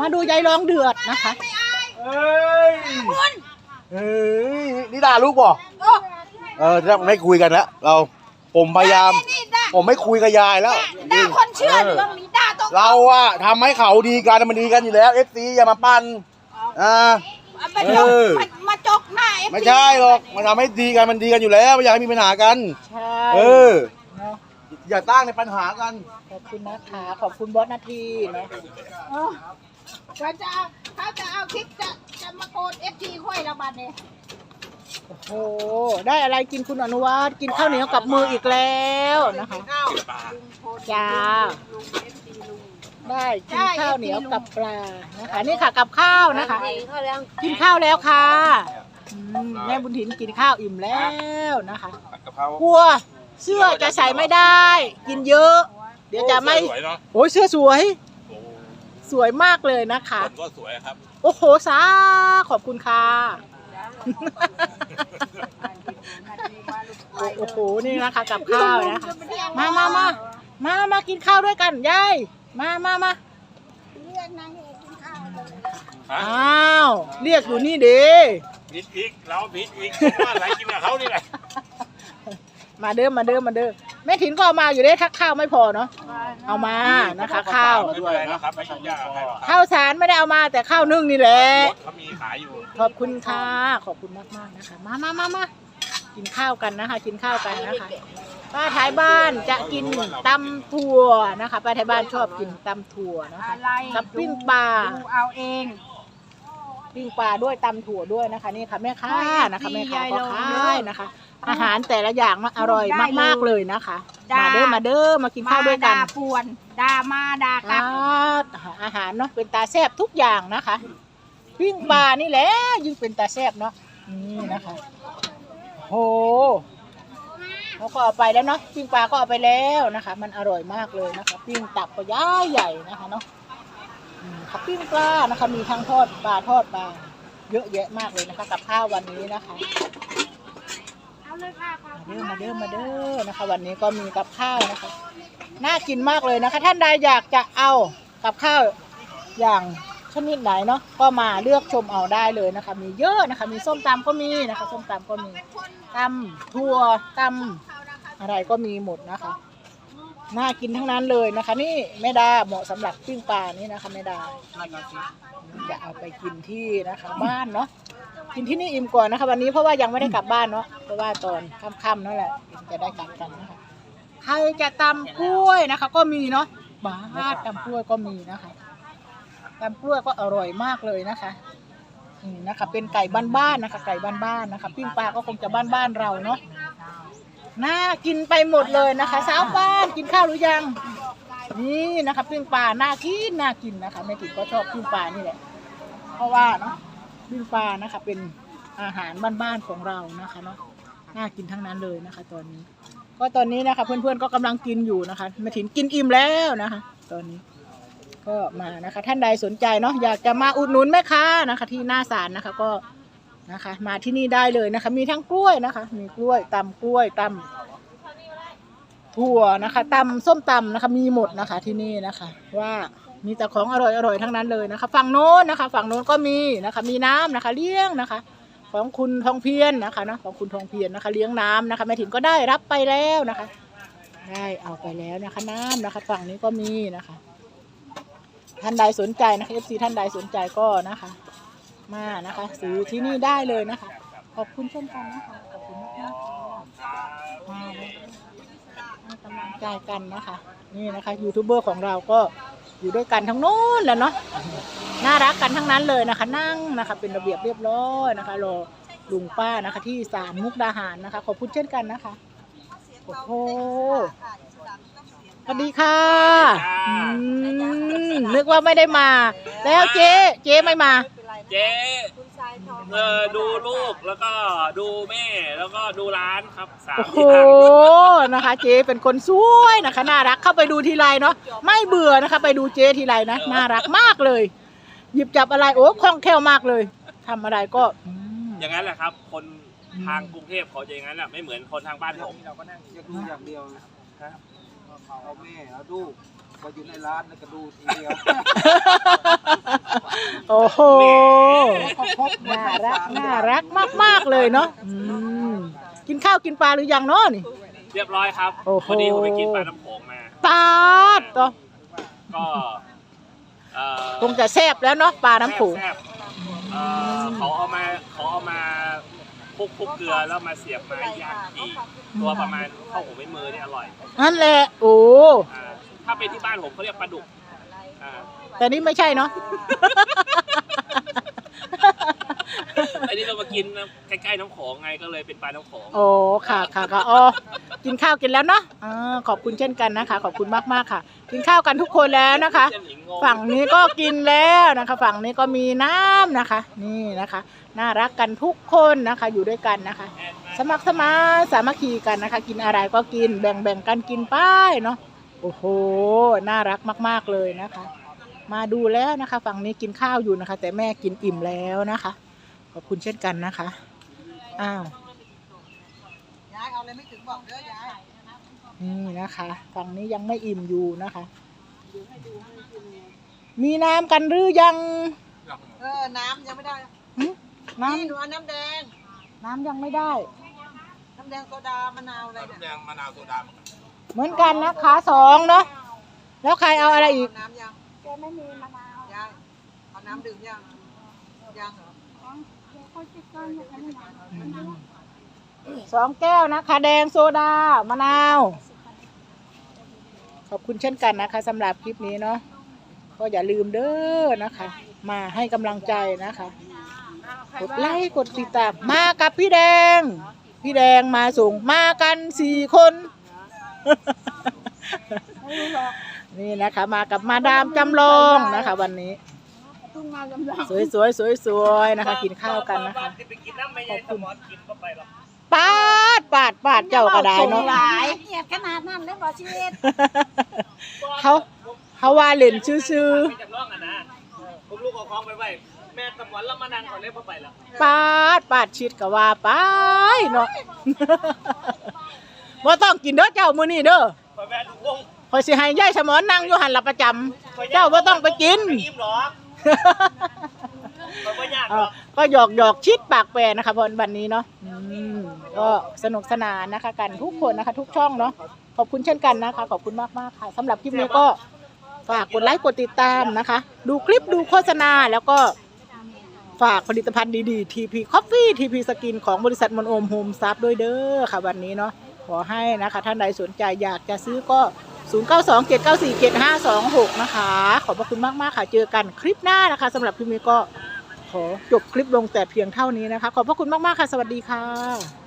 มาดูยายร้องเดือดนะคะเอ้ยเอ้ยนี่ด่าลูกบ่เออจะไม่คุยกันแล้วเราผมพยายามนี่ด่าผมไม่คุยกับยายแล้วด่าคนเชื่อเรื่องนี้ด่าตรงเราอะทำให้เขาดีกันมันดีกันอยู่แล้วเอฟซีอย่ามาปั้นอ่ามาจกเออมามาจกหน้าเอฟไม่ใช่หรอกมันทำให้ดีกันมันดีกันอยู่แล้วไม่อยากให้มีปัญหากันใช่เออเนาะอย่าตั้งในปัญหากัน ขอบคุณนะคะ ขอบคุณบอสนาทีเนาะ เออเขาจะเอาเขาจะเอาคลิปจะจะมาโกนเอฟทีค่อยละบาดเนี่ยโอ้โห ได้อะไรกินคุณอนุวัฒน์กินข้าวเหนียวกับมืออีกแล้วนะคะจ้าได้กินข้าวเหนียวกับปลานะคะนี่ค่ะกับข้าวนะคะกินข้าวแล้วค่ะอืมแม่บุญถินกินข้าวอิ่มแล้วนะคะ ผัดกะเพรากลัวเสื้อจะใส่ไม่ได้ กินเยอะ เดี๋ยวจะไม่ สวยเนาะโอ้ยเสื้อสวยโอ้ สวยมากเลยนะคะ คนก็สวยครับ โอ้โหสาขอบคุณค่ะ โอ้โห นี่นะคะกับข้าวนะคะ มามามามามากินข้าวด้วยกันยาย มามามาเรียกนางเอกกินข้าวเลยฮะอ้าว เรียกอยู่นี่เด้พิษอีกเราพิษอีกผมว่าอะไรกินกับเขานี่แหละมาเด้อมาเด้อมาเด้อ แม่ถินก็เอามาอยู่ได้ทักข้าวไม่พอเนาะเอามานะคะ ข้าวไม่เป็นไรนะครับไม่ยุ่งยากอะไรหรอกครับข้าวสารไม่ได้เอามาแต่ข้าวนึ่งนี่แหละ รถเขามีขายอยู่ ขอบคุณค่ะ ขอบคุณมากมากๆนะคะ มามามามากินข้าวกันนะคะ กินข้าวกันนะคะ ป้าท้ายบ้านจะกินตำถั่วนะคะ ป้าท้ายบ้านชอบกินตำถั่วนะคะอะไรกับปิ้งปลา ดูเอาเอง ปิ้งปลาด้วยตำถั่วด้วยนะคะ นี่ค่ะแม่ค้านะคะแม่ค้าก็ยายลงขายนะคะ อาหารแต่ละอย่างมันอร่อยได้เลยมากๆเลยนะคะด่ามมาเด้อมาเด้อมากินข้าวด้วยกันด่าป่วนด่ามาด่ากลับ อ่าอาหารเนาะเป็นตาแซบทุกอย่างนะคะปิ้งปลานี่แหละยิ่งเป็นตาแซบเนาะนี่นะคะโหเขาก็เอาไปแล้วเนาะปิ้งปลาก็เอาไปแล้วนะคะ มันอร่อยมากเลยนะคะปิ้งตับก็ย่ายใหญ่นะคะเนาะอืมค่ะปิ้งปลานะคะ มีทั้งทอดปลาทอดปลาเยอะแยะมากเลยนะคะ กับข้าววันนี้นะคะ เลยค่ะขอบคุณมาเด้อมาเด้อมาเด้อนะคะ วันนี้ก็มีกับข้าวนะคะ น่ากินมากเลยนะคะ ท่านใดอยากจะเอากับข้าวอย่างชนิดไหนเนาะก็มาเลือกชมเอาได้เลยนะคะ มีเยอะนะคะ มีส้มตำก็มีนะคะส้มตำก็มีตำถั่วตำอะไรก็มีหมดนะคะ น่ากินทั้งนั้นเลยนะคะ นี่แม่ดาเหมาะสำหรับปิ้งปลานี่นะคะแม่ดาจะเอาไปกินที่นะคะ บ้านเนาะกินที่นี่อิ่มก่อนนะคะ วันนี้เพราะว่ายังไม่ได้กลับบ้านเนาะเพราะว่าตอนค่ำๆนั่นแหละจะได้กลับกันนะคะใครจะตำกล้วยนะคะ ก็มีเนาะบ้าตำกล้วยก็มีนะคะตำกล้วยก็อร่อยมากเลยนะคะนี่นะคะ เป็นไก่บ้านๆนะคะ ไก่บ้านๆนะคะ ปิ้งปลาก็คงจะบ้านๆเราเนาะ น่ากินไปหมดเลยนะคะสาวบ้านกินข้าวหรือยัง นี่นะคะปิ้งปลาน่ากินน่ากินนะคะแม่ติ๋มก็ชอบปิ้งปลานี่แหละ เพราะว่าเนาะปิ้งปลานะคะเป็นอาหารบ้านๆของเรานะคะเนาะน่ากินทั้งนั้นเลยนะคะ ตอนนี้ ก็ตอนนี้นะคะ เพื่อนๆก็กำลังกินอยู่นะคะแมาถินกินอิ่มแล้วนะคะ ตอนนี้ก็มานะคะ ท่านใดสนใจเนาะอยากจะมาอุดหนุนแม่ค้านะคะ ที่หน้าศาลนะคะ ก็ นะคะ มาที่นี่ได้เลยนะคะ มีทั้งกล้วยนะคะ มีกล้วยตำกล้วยตำถั่วนะคะตำส้มตำนะคะ มีหมดนะคะที่นี่นะคะ ว่ามีแต่ของอร่อยอร่อยทั้งนั้นเลยนะคะ ฝั่งโน้นนะคะ ฝั่งโน้นก็มีนะคะ มีน้ำนะคะ เลี้ยงนะคะ ของคุณทองเพียรนะคะนะของคุณทองเพียรนะคะ เลี้ยงน้ำนะคะแม่ถิ่นก็ได้รับไปแล้วนะคะ ได้เอาไปแล้วนะคะ น้ำนะคะ ฝั่งนี้ก็มีนะคะ ท่านใดสนใจนะคะเอฟซีท่านใดสนใจก็นะคะ มานะคะ ซื้อที่นี่ได้เลยนะคะ ขอบคุณเช่นกันนะคะ ขอบคุณมากมากๆค่ะมาเลยให้กำลังใจกันนะคะ นี่นะคะยูทูบเบอร์ของเราก็อยู่ด้วยกันทั้งโน้นแหละเนาะน่ารักกันทั้งนั้นเลยนะคะ นั่งนะคะ เป็นระเบียบเรียบร้อยนะคะรอลุงป้านะคะที่ศาลมุกดาหารนะคะ ขอบคุณเช่นกันนะคะโอ้โหสวัสดีค่ะอืมนึกว่าไม่ได้มา แล้วเจ๊เจ๊ไม่มา เจ๊เออดูลูกแล้วก็ดูแม่แล้วก็ดูร้านครับสามโอ้โหอย่างนะคะ เจ๊เป็นคนสวยนะคะน่ารักเข้าไปดูทีไรเนาะไม่เบื่อนะคะ ไปดูเจ๊ทีไรนะน่ารักมากเลย หยิบจับอะไรโอ้คล่องแคล่วมากเลยทำอะไรก็อืม อย่างนั้นแหละครับ คนทางกรุงเทพเขาจะอย่างนั้นแหละไม่เหมือนคนทางบ้านผม เราก็นั่งอยากดูอย่างเดียวเอาแม่เอาลูก มาอยู่ในร้านแล้วก็ดูทีเดียวโอ้โหน่ารักน่ารักมาก ๆ เลยเนาะอืมกินข้าวกินปลาหรือยังเนาะนี่ เรียบร้อยครับโอ้โห วันนี้ผมไปกินปลาน้ำโขงมาปลาดตัวก็เอ่อคงจะแซ่บแล้วเนาะปลาน้ำผู แซ่บๆเอ่อเขาเอามาเขาเอามาคลุกคลุกเกลือแล้วมาเสียบไม้ย่างที่ตัวประมาณเข้าหัวไม่มือนี่อร่อยนั่นแหละ โอ้ อ่า ถ้าเป็นที่บ้านผมเขาเรียกปลาดุกอ่าแต่นี่ไม่ใช่เนาะ อันนี้เรามากินนะใกล้ๆน้ำโขงไงก็เลยเป็นปลาน้ำโขงโอ้ค่ะค่ะค่ะอ๋อกินข้าวกินแล้วเนาะอ่าขอบคุณเช่นกันนะคะ ขอบคุณมากๆค่ะ กินข้าวกันทุกคนแล้วนะคะเส้นหญิงงงฝั่งนี้ก็กินแล้วนะคะ ฝั่งนี้ก็มีน้ำนะคะ นี่นะคะ น่ารักกันทุกคนนะคะ อยู่ด้วยกันนะคะ สมัครสมานสามัคคีกันนะคะ กินอะไรก็กินแบ่งแบ่งกันกินไป้ายเนาะ โอ้โห น่ารักมาก ๆ เลยนะคะ มาดูแล้วนะคะ ฝั่งนี้กินข้าวอยู่นะคะ แต่แม่กินอิ่มแล้วนะคะ ขอบคุณเช่นกันนะคะ อ้าวยายเอาอะไรไม่ถึงบอกเด้อยาย นี่นะคะ ฝั่งนี้ยังไม่อิ่มอยู่นะคะ มีน้ำกันหรือยัง เออ น้ำยังไม่ได้หึน้นี่หนูเอาน้ำแดงำน้ำยังไม่ได้ น้ำแดงโซดามะนาวอะไรเนี่ยเหมือนกัน นะคะสองเนาะแล้วใครเอาอะไรอีกเาน้ำยังแกไม่มีมะนาวยายเอาน้ำดื่มยังยังเหรอสองแก้วนะคะ แดงโซดามะนาว ขอบคุณเช่นกันนะคะสำหรับคลิปนี้เนาะก็อย่าลืมเด้อนะคะ มาให้กำลังใจนะคะ กดไลค์กดติดตามมากับพี่แดง พี่แดงมาส่งมากันสี่คน นี่นะคะ มากับมาดามจำลองนะคะ วันนี้สวยสวยสวยสวยๆนะคะ กินข้าวกันนะคะไปกินน้ำไม่ใช่สมอนกินเข้าไปหรอกปาดปาดปาดเจ้าก็ได้เนาะหลายเกียดขนาดนั้นเลยบ่ชีวิตเขาเขาว่าเล่นชื่อไปจำลองอะนะผมลูกเอาของไปไว้แม่สมอนแล้วมานั่งก่อนเลยเข้าไปแล้ว ๆปาดปาดชิดก็ว่าไปเนาะ บ่ต้องกินเด้อเจ้ามื้อนี้เด้อพอแม่ทุกวงคอยสิให้ยายสมอนนั่งอยู่หันละประจำเจ้าบ่ต้องไปกินไม่ยิ้มหรอกมันไม่ยากหเอ่รออกก็หยอกหยอกชิดปากแปรนะคะพอวันนี้เนาะอืมก็สนุกสนานนะคะกันทุกคนนะคะ ทุกช่องเนาะขอบคุณเช่นกันนะคะ ขอบคุณมากมากๆค่ะสำหรับคลิปนี้ก็ฝากกดไลค์กดติดตามนะคะ ดูคลิปดูโฆษณาแล้วก็ฝากผลิตภัณฑ์ดีๆ TP Coffee TP Skin ของบริษัทมนโอมโฮมซับด้วยเด้อค่ะวันนี้เนาะ ขอให้นะคะท่านใดสนใจอยากจะซื้อก็ 0927947526 นะคะ ขอบพระคุณมากๆค่ะ เจอกันคลิปหน้านะคะสำหรับคลิปนี้ก็ขอจบคลิปลงแต่เพียงเท่านี้นะคะ ขอบพระคุณมากๆค่ะ สวัสดีค่ะ